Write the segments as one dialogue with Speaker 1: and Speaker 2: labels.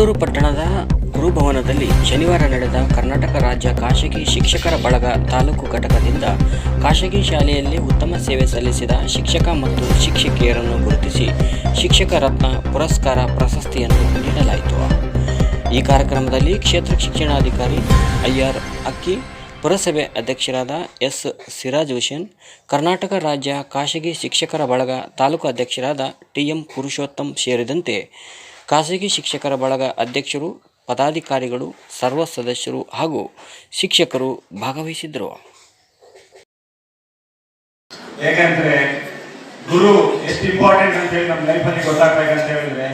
Speaker 1: ಸಂಡೂರು ಪಟ್ಟಣದ ಗುರುಭವನದಲ್ಲಿ ಶನಿವಾರ ನಡೆದ ಕರ್ನಾಟಕ ರಾಜ್ಯ ಖಾಸಗಿ ಶಿಕ್ಷಕರ ಬಳಗ ತಾಲೂಕು ಘಟಕದಿಂದ ಖಾಸಗಿ ಶಾಲೆಯಲ್ಲಿ ಉತ್ತಮ ಸೇವೆ ಸಲ್ಲಿಸಿದ ಶಿಕ್ಷಕ ಮತ್ತು ಶಿಕ್ಷಕಿಯರನ್ನು ಗುರುತಿಸಿ ಶಿಕ್ಷಕ ರತ್ನ ಪುರಸ್ಕಾರ ಪ್ರಶಸ್ತಿಯನ್ನು ನೀಡಲಾಯಿತು. ಈ ಕಾರ್ಯಕ್ರಮದಲ್ಲಿ ಕ್ಷೇತ್ರ ಶಿಕ್ಷಣಾಧಿಕಾರಿ ಐಆರ್ ಅಕ್ಕಿ, ಪುರಸಭೆ ಅಧ್ಯಕ್ಷರಾದ ಎಸ್ ಸಿರಾಜ್ ಹುಸೇನ್, ಕರ್ನಾಟಕ ರಾಜ್ಯ ಖಾಸಗಿ ಶಿಕ್ಷಕರ ಬಳಗ ತಾಲೂಕು ಅಧ್ಯಕ್ಷರಾದ ಟಿಎಂ ಪುರುಷೋತ್ತಮ್ ಸೇರಿದಂತೆ ಖಾಸಗಿ ಶಿಕ್ಷಕರ ಬಳಗ ಅಧ್ಯಕ್ಷರು, ಪದಾಧಿಕಾರಿಗಳು, ಸರ್ವ ಸದಸ್ಯರು ಹಾಗೂ ಶಿಕ್ಷಕರು ಭಾಗವಹಿಸಿದ್ದರು.
Speaker 2: ಏಕೆಂದರೆ ಗುರು ಎಷ್ಟು ಇಂಪಾರ್ಟೆಂಟ್ ಅಂತ ಹೇಳಿ ನಮ್ಮ ಲೈಫಲ್ಲಿ ಗೊತ್ತಾಗ್ಬೇಕಂತ ಹೇಳಿದ್ರೆ,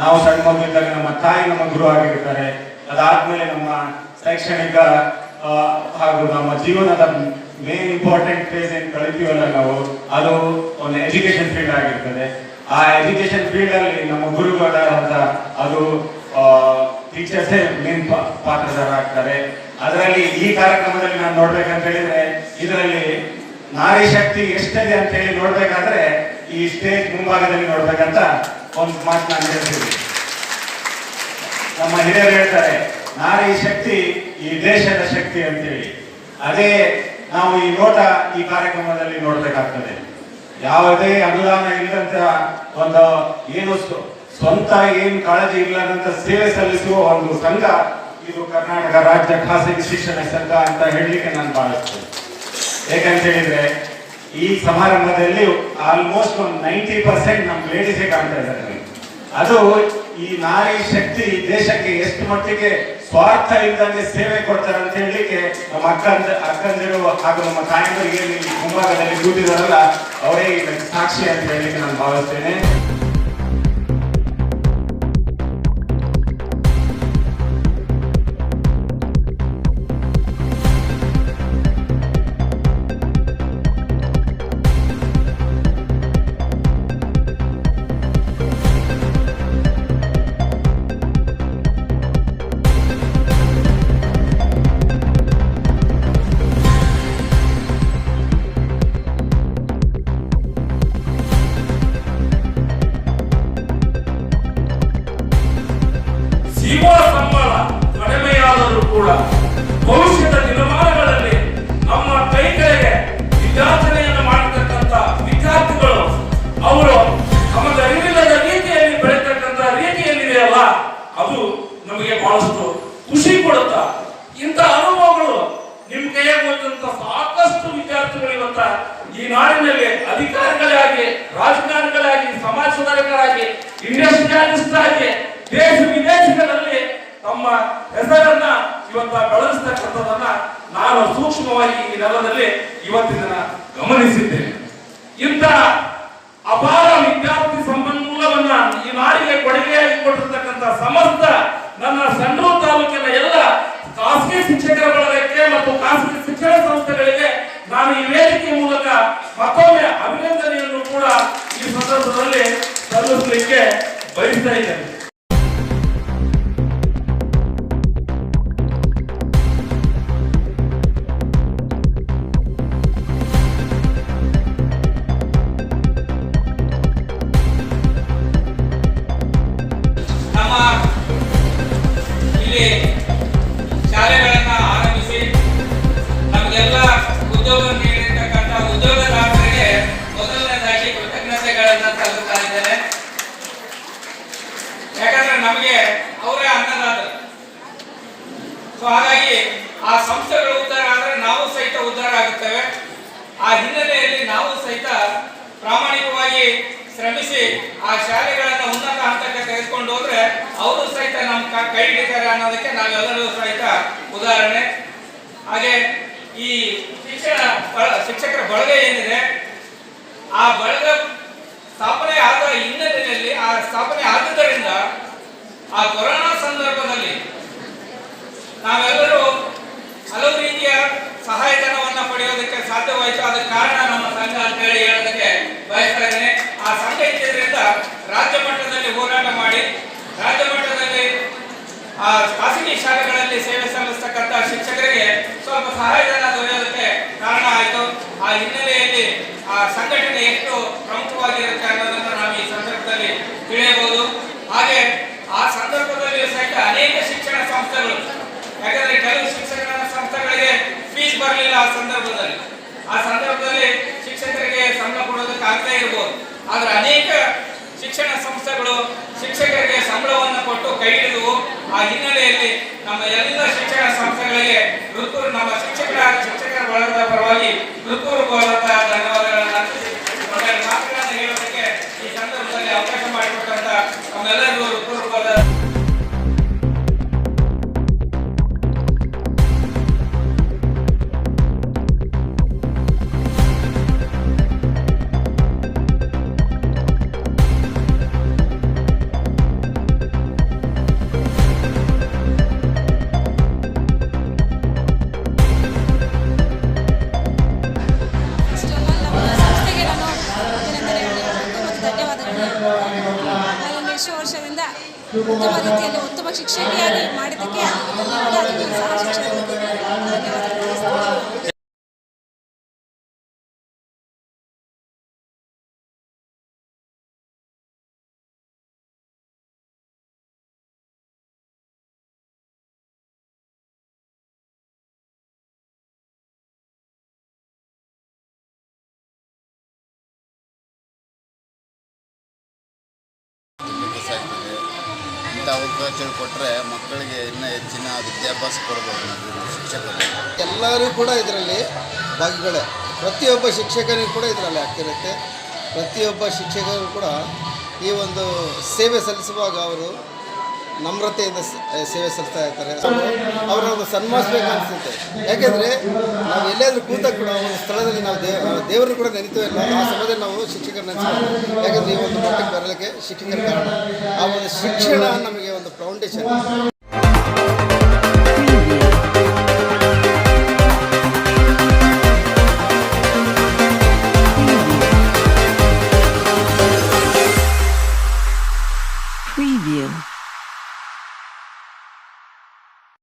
Speaker 2: ನಾವು ಸಣ್ಣ ಮಗುವಿದ್ದಾಗ ನಮ್ಮ ತಾಯಿ ನಮ್ಮ ಗುರು ಆಗಿರ್ತಾರೆ. ಅದಾದ್ಮೇಲೆ ನಮ್ಮ ಶೈಕ್ಷಣಿಕ ಹಾಗೂ ನಮ್ಮ ಜೀವನದ ಮೇನ್ ಇಂಪಾರ್ಟೆಂಟ್ ಫೇಸ್ ಏನ್ ಕಳಿತೀವಲ್ಲ ನಾವು, ಅದು ಒಂದು ಎಜುಕೇಶನ್ ಫೀಲ್ಡ್ ಆಗಿರ್ತದೆ. ಆ ಎಜುಕೇಶನ್ ಫೀಲ್ಡ್ ಅಲ್ಲಿ ನಮ್ಮ ಅಂತ ಅದು ಟೀಚರ್ಸೇ ಮೇನ್ ಪಾತ್ರದಾರ ಆಗ್ತಾರೆ ಅದರಲ್ಲಿ ಈ ಕಾರ್ಯಕ್ರಮದಲ್ಲಿ ನಾನು ನೋಡ್ಬೇಕಂತ ಹೇಳಿದ್ರೆ, ಇದರಲ್ಲಿ ನಾರಿ ಶಕ್ತಿ ಎಷ್ಟಿದೆ ಅಂತ ಹೇಳಿ ನೋಡ್ಬೇಕಾದ್ರೆ, ಈ ಸ್ಟೇಜ್ ಮುಂಭಾಗದಲ್ಲಿ ನೋಡ್ಬೇಕಂತ ಒಂದು ಮಾತು ನಾನು ಹೇಳ್ತೀನಿ. ನಮ್ಮ ಹಿರಿಯರು ಹೇಳ್ತಾರೆ, ನಾರಿ ಶಕ್ತಿ ಈ ದೇಶದ ಶಕ್ತಿ ಅಂತೇಳಿ. ಅದೇ ನಾವು ಈ ನೋಟ ಈ ಕಾರ್ಯಕ್ರಮದಲ್ಲಿ ನೋಡ್ಬೇಕಾಗ್ತದೆ. ಯಾವುದೇ ಅನುದಾನ ಇಲ್ಲದಂತ ಒಂದು ಏನು ಸ್ವ- ಸ್ವಂತ ಏನು ಕಾಳಜಿ ಇಲ್ಲದಂತ ಸೇವೆ ಸಲ್ಲಿಸುವ ಒಂದು ಸಂಘ ಇದು ಕರ್ನಾಟಕ ರಾಜ್ಯ ಖಾಸಗಿ ಶಿಕ್ಷಣ ಸಂಘ ಅಂತ ಹೇಳಲಿಕ್ಕೆ ನಾನು ಭಾವಿಸ್ತೇನೆ. ಯಾಕಂತ ಹೇಳಿದ್ರೆ, ಈ ಸಮಾರಂಭದಲ್ಲಿ ಆಲ್ಮೋಸ್ಟ್ ಒಂದು ನೈಂಟಿ ಪರ್ಸೆಂಟ್ ನಮ್ಮ ಲೇಡೀಸೇ ಕಾಣ್ತಾ ಇದ್ದಾರೆ. ಅದು ಈ ನಾರಿ ಶಕ್ತಿ ದೇಶಕ್ಕೆ ಎಷ್ಟು ಮಟ್ಟಿಗೆ ಸ್ವಾರ್ಥ ಇಲ್ಲದಂಗೆ ಸೇವೆ ಕೊಡ್ತಾರೆ ಅಂತ ಹೇಳಲಿಕ್ಕೆ ನಮ್ಮ ಅಕ್ಕಂದ, ಅಕ್ಕಂದಿರು ಹಾಗೂ ನಮ್ಮ ತಾಯಂದರಿಗೆ ಮುಂಭಾಗದಲ್ಲಿ ಕೂತಿದಾರಲ್ಲ ಅವರೇ ಸಾಕ್ಷಿ ಅಂತ ಹೇಳಲಿಕ್ಕೆ ನಾನು ಭಾವಿಸ್ತೇನೆ.
Speaker 3: ಈ ನಾಡಿನಲ್ಲಿ ಅಧಿಕಾರಿಗಳಾಗಿ, ರಾಜಕಾರಣಿಗಳಾಗಿ, ಸಮಾಜ ಸುಧಾರಕರಾಗಿ ಇಂಡಸ್ಟ್ರಿಯಾಲಿಸ್ಟ್ ಆಗಿ, ದೇಶ ವಿದೇಶಗಳಲ್ಲಿ ತಮ್ಮ ಹೆಸರನ್ನ ಇವತ್ತ ಬೆಳೆಸ್ತಕ್ಕಂಥದನ್ನ ನಾನು ಸೂಕ್ಷ್ಮವಾಗಿ ಈ ನೆಲದಲ್ಲಿ ಇವತ್ತಿನ ದಿನ ಗಮನಿಸಿದ್ದೇನೆ. ಇಂಥ
Speaker 4: ಇಲ್ಲಿ ಶಾಲೆಗಳನ್ನ ಆರಂಭಿಸಿ, ನಮಗೆಲ್ಲ ಉದ್ಯೋಗ ನೀಡಿರ್ತಕ್ಕಂಥ ಉದ್ಯೋಗದಾತರಿಗೆ ಮೊದಲನೇದಾಗಿ ಕೃತಜ್ಞತೆಗಳನ್ನ ಸಲ್ಲಿಸ್ತಾ ಇದ್ದೇನೆ. ಯಾಕಂದ್ರೆ ನಮಗೆ ಅವರೇ ಅನ್ನದಾತರು. ಸೊ ಹಾಗಾಗಿ ಆ ಸಂಸ್ಥೆಗಳು ಉದ್ಧಾರ ಆದರೆ ನಾವು ಸಹಿತ ಉದ್ಧಾರ ಆಗುತ್ತೇವೆ. ಆ ಹಿನ್ನೆಲೆಯಲ್ಲಿ ನಾವು ಸಹಿತ ಪ್ರಾಮಾಣಿಕವಾಗಿ ಶ್ರಮಿಸಿ ಆ ಶಾಲೆಗಳನ್ನು ಉನ್ನತ ಹಂತಕ್ಕೆ ತೆಗೆದುಕೊಂಡು ಹೋದ್ರೆ ಅವರು ಸಹಿತ ನಮ್ಮ ಕ- ಹಿಡಿತಾರೆ ಅನ್ನೋದಕ್ಕೆ ನಾವೆಲ್ಲರೂ ಸಹಿತ ಉದಾಹರಣೆ. ಹಾಗೆ ಈ ಶಿಕ್ಷಣ ಶಿಕ್ಷಕರ ಬಳಗ ಏನಿದೆ, ಆ ಬಳಗ ಸ್ಥಾಪನೆ ಆದ ಹಿನ್ನೆಲೆಯಲ್ಲಿ, ಆ ಸ್ಥಾಪನೆ ಆದುದರಿಂದ ಆ ಕೊರೋನಾ ಸಂದರ್ಭದಲ್ಲಿ ನಾವೆಲ್ಲರೂ ಹಲವು ರೀತಿಯ ಸಹಾಯಧನವನ್ನು ಪಡೆಯೋದಕ್ಕೆ ಸಾಧ್ಯವಾಯಿತು. ಅದಕ್ಕೆ ಕಾರಣ ನಮ್ಮ ಸಂಘ ಅಂತ ಹೇಳಿ ಹೇಳೋದಕ್ಕೆ ಬಯಸ್ತಾ ಇದ್ದೇನೆ ಆ ಸಂಘ ಇದ್ದರಿಂದ ರಾಜ್ಯ ಮಟ್ಟದಲ್ಲಿ ಹೋರಾಟ ಮಾಡಿ, ರಾಜ್ಯ ಮಟ್ಟದಲ್ಲಿ ಆ ಖಾಸಗಿ ಶಾಲೆಗಳಲ್ಲಿ ಸೇವೆ ಸಲ್ಲಿಸ್ತಕ್ಕಂಥ ಶಿಕ್ಷಕರಿಗೆ ಸ್ವಲ್ಪ ಸಹಾಯಧನ ದೊರೆಯೋದಕ್ಕೆ ಕಾರಣ ಆಯಿತು. ಆ ಹಿನ್ನೆಲೆಯಲ್ಲಿ ಆ ಸಂಘಟನೆ ಎಷ್ಟು ಪ್ರಮುಖವಾಗಿರುತ್ತೆ ಅನ್ನೋದನ್ನು ನಾವು ಈ ಸಂದರ್ಭದಲ್ಲಿ ತಿಳಿಯಬಹುದು. ಹಾಗೆ ಆ ಸಂದರ್ಭದಲ್ಲಿ ಸಹಿತ ಅನೇಕ ಶಿಕ್ಷಣ ಸಂಸ್ಥೆಗಳು, ಯಾಕಂದ್ರೆ ಕೆಲವು ಶಿಕ್ಷಣ ಸಂಸ್ಥೆಗಳಿಗೆ ಫೀಸ್ ಬರಲಿಲ್ಲ ಆ ಸಂದರ್ಭದಲ್ಲಿ. ಆ ಸಂದರ್ಭದಲ್ಲಿ ಶಿಕ್ಷಕರಿಗೆ ಸಂಬಳ ಕೊಡೋದಕ್ಕೆ ಆಗದೇ ಇರ್ಬೋದು. ಆದ್ರೆ ಅನೇಕ ಶಿಕ್ಷಣ ಸಂಸ್ಥೆಗಳು ಶಿಕ್ಷಕರಿಗೆ ಸಂಬಳವನ್ನು ಕೊಟ್ಟು ಕೈ ಹಿಡಿದು ಆ ಹಿನ್ನೆಲೆಯಲ್ಲಿ ನಮ್ಮ ಎಲ್ಲ ಶಿಕ್ಷಣ ಸಂಸ್ಥೆಗಳಿಗೆ ನಮ್ಮ ಶಿಕ್ಷಕರ ಶಿಕ್ಷಕರ ಬಳಗದ ಪರವಾಗಿ ಹೃತ್ಪೂರ್ವಕವಾದಂತಹ ಧನ್ಯವಾದಗಳನ್ನು
Speaker 5: ಉತ್ತಮ ರೀತಿಯಲ್ಲಿ ಉತ್ತಮ ಶಿಕ್ಷಕಿಯಾಗಿ ಮಾಡಿದ್ದಕ್ಕೆ ಧನ್ಯವಾದ ಸಹ ಶಿಕ್ಷಕರಿಗೆ
Speaker 6: ಇಂಥ ಅವಕಾಶಗಳು ಕೊಟ್ಟರೆ ಮಕ್ಕಳಿಗೆ ಇನ್ನೂ ಹೆಚ್ಚಿನ ವಿದ್ಯಾಭ್ಯಾಸ ಕೊಡ್ಬೋದು ನಾವು ಶಿಕ್ಷಕರು.
Speaker 7: ಎಲ್ಲರೂ ಕೂಡ ಇದರಲ್ಲಿ ಭಾಗಿಗಳೇ. ಪ್ರತಿಯೊಬ್ಬ ಶಿಕ್ಷಕರಿಗೂ ಕೂಡ ಇದರಲ್ಲಿ ಆಗ್ತಿರುತ್ತೆ ಪ್ರತಿಯೊಬ್ಬ ಶಿಕ್ಷಕರು ಕೂಡ ಈ ಒಂದು ಸೇವೆ ಸಲ್ಲಿಸುವಾಗ ಅವರು ನಮ್ರತೆಯಿಂದ ಸೇವೆ ಸಲ್ಲಿಸ್ತಾ ಇರ್ತಾರೆ. ಅವರನ್ನು ಸನ್ಮಾನಿಸ್ಬೇಕು ಅನಿಸುತ್ತೆ. ಯಾಕೆಂದರೆ ನಾವು ಎಲ್ಲಾದರೂ ಕೂತಾಗ ಕೂಡ ಒಂದು ಸ್ಥಳದಲ್ಲಿ ನಾವು ದೇವ ದೇವರು ಕೂಡ ನೆನಿತೇವೆ ಇಲ್ಲ ಆ ಸಮಯದಲ್ಲಿ ನಾವು ಶಿಕ್ಷಕರು ನೆನೆಸ್ಕೊಂಡು ಯಾಕಂದರೆ ಈ ಒಂದು ಮಟ್ಟಕ್ಕೆ ಬರಲಿಕ್ಕೆ ಶಿಕ್ಷಕರ ಕಾರಣ. ಆ ಒಂದು ಶಿಕ್ಷಣ ನಮಗೆ ಒಂದು ಫೌಂಡೇಶನ್